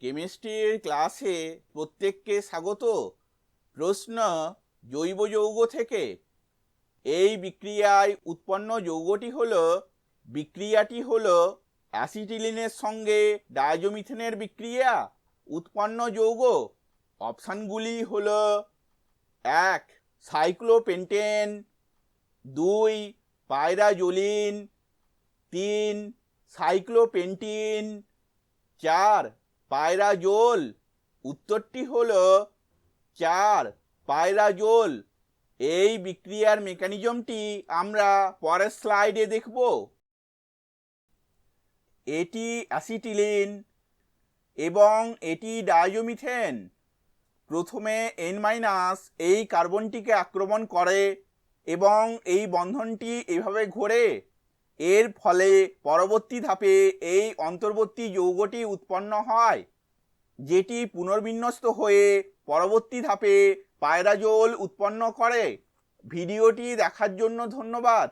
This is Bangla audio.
কেমিস্ট্রির ক্লাসে প্রত্যেককে স্বাগত। প্রশ্ন জৈব যৌগ থেকে। এই বিক্রিয়ায় উৎপন্ন যৌগটি হল, বিক্রিয়াটি হল অ্যাসিটিলিনের সঙ্গে ডায়াজোমিথেনের বিক্রিয়া, উৎপন্ন যৌগ। অপশানগুলি হল এক, সাইক্লোপেন্টেন, দুই পায়রাজোলিন তিন, সাইক্লোপেন্টিন, চার পায়রাজোল উত্তরটি হল চার পায়রাজোল এই বিক্রিয়ার মেকানিজমটি আমরা পরের স্লাইডে দেখব। এটি অ্যাসিটিলিন এবং এটি ডায়োমিথেন। প্রথমে এন মাইনাস এই কার্বনটিকে আক্রমণ করে এবং এই বন্ধনটি এভাবে ঘোরে। এর ফলে পরবর্তী ধাপে এই অন্তর্বর্তী যৌগটি উৎপন্ন হয়, যেটি পুনর্বিন্যস্ত হয়ে পরবর্তী ধাপে পায়রাজোল উৎপন্ন করে। ভিডিওটি দেখার জন্য ধন্যবাদ।